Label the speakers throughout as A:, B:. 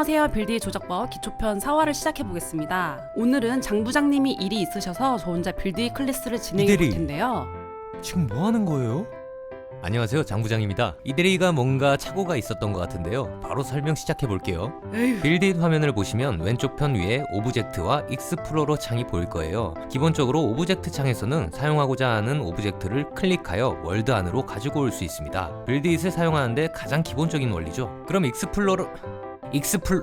A: 안녕하세요. 빌드의 조작법 기초편 4화를 시작해 보겠습니다. 오늘은 장 부장님이 일이 있으셔서 저 혼자 빌드의 클래스를 진행해 볼
B: 이대리.
A: 텐데요.
B: 지금 뭐 하는 거예요? 안녕하세요 장 부장입니다 이대리가 뭔가 착오가 있었던 것 같은데요 바로 설명 시작해 볼게요
A: 에휴.
B: 빌드잇 화면을 보시면 왼쪽 편 위에 오브젝트와 익스플로러 창이 보일 거예요 기본적으로 오브젝트 창에서는 사용하고자 하는 오브젝트를 클릭하여 월드 안으로 가지고 올 수 있습니다 빌드잇을 사용하는데 가장 기본적인 원리죠 그럼 익스플로러 익스플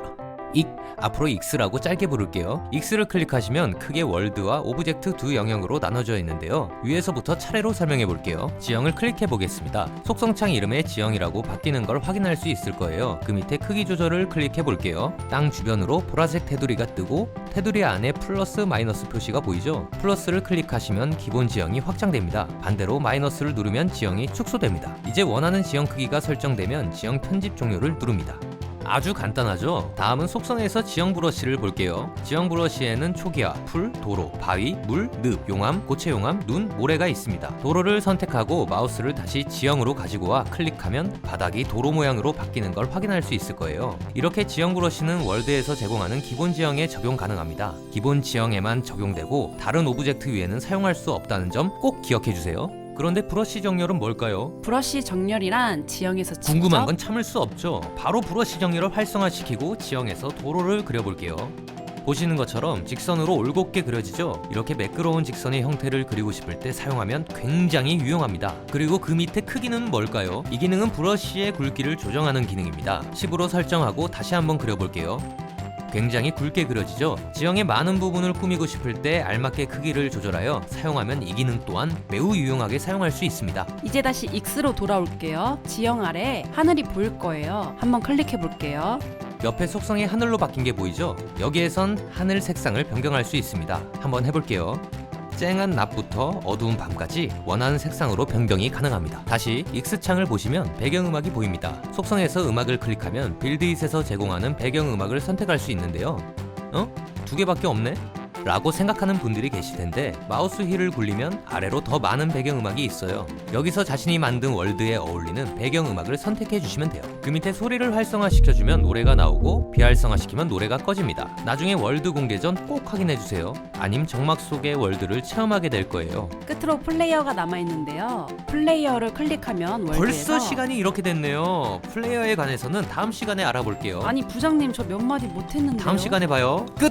B: 익 앞으로 익스라고 짧게 부를게요. 익스를 클릭하시면 크게 월드와 오브젝트 두 영역으로 나눠져 있는데요. 위에서부터 차례로 설명해 볼게요. 지형을 클릭해 보겠습니다. 속성창 이름의 지형이라고 바뀌는 걸 확인할 수 있을 거예요. 그 밑에 크기 조절을 클릭해 볼게요. 땅 주변으로 보라색 테두리가 뜨고 테두리 안에 플러스 마이너스 표시가 보이죠? 플러스를 클릭하시면 기본 지형이 확장됩니다. 반대로 마이너스를 누르면 지형이 축소됩니다. 이제 원하는 지형 크기가 설정되면 지형 편집 종료를 누릅니다. 아주 간단하죠? 다음은 속성에서 지형 브러쉬를 볼게요. 지형 브러쉬에는 초기화, 풀, 도로, 바위, 물, 늪, 용암, 고체 용암, 눈, 모래가 있습니다. 도로를 선택하고 마우스를 다시 지형으로 가지고 와 클릭하면 바닥이 도로 모양으로 바뀌는 걸 확인할 수 있을 거예요. 이렇게 지형 브러쉬는 월드에서 제공하는 기본 지형에 적용 가능합니다. 기본 지형에만 적용되고 다른 오브젝트 위에는 사용할 수 없다는 점 꼭 기억해 주세요. 그런데 브러쉬 정렬은 뭘까요?
A: 브러쉬 정렬이란 지형에서 직접
B: 궁금한 건 참을 수 없죠. 바로 브러쉬 정렬을 활성화시키고 지형에서 도로를 그려볼게요. 보시는 것처럼 직선으로 올곧게 그려지죠? 이렇게 매끄러운 직선의 형태를 그리고 싶을 때 사용하면 굉장히 유용합니다. 그리고 그 밑에 크기는 뭘까요? 이 기능은 브러쉬의 굵기를 조정하는 기능입니다. 10으로 설정하고 다시 한번 그려볼게요. 굉장히 굵게 그려지죠? 지형의 많은 부분을 꾸미고 싶을 때 알맞게 크기를 조절하여 사용하면 이 기능 또한 매우 유용하게 사용할 수 있습니다.
A: 이제 다시 익스로 돌아올게요. 지형 아래 하늘이 보일 거예요. 한번 클릭해 볼게요.
B: 옆에 속성이 하늘로 바뀐 게 보이죠? 여기에선 하늘 색상을 변경할 수 있습니다. 한번 해볼게요. 쨍한 낮부터 어두운 밤까지 원하는 색상으로 변경이 가능합니다. 다시 X창을 보시면 배경음악이 보입니다. 속성에서 음악을 클릭하면 빌드잇에서 제공하는 배경음악을 선택할 수 있는데요. 어? 두 개밖에 없네? 라고 생각하는 분들이 계실 텐데 마우스 휠을 굴리면 아래로 더 많은 배경음악이 있어요. 여기서 자신이 만든 월드에 어울리는 배경음악을 선택해 주시면 돼요. 그 밑에 소리를 활성화시켜주면 노래가 나오고 비활성화시키면 노래가 꺼집니다. 나중에 월드 공개 전 꼭 확인해 주세요. 아님 정막 속의 월드를 체험하게 될 거예요.
A: 끝으로 플레이어가 남아 있는데요. 플레이어를 클릭하면 월드에서
B: 벌써 시간이 이렇게 됐네요. 플레이어에 관해서는 다음 시간에 알아볼게요.
A: 아니 부장님 저 몇 마디 못 했는데요.
B: 다음 시간에 봐요. 끝!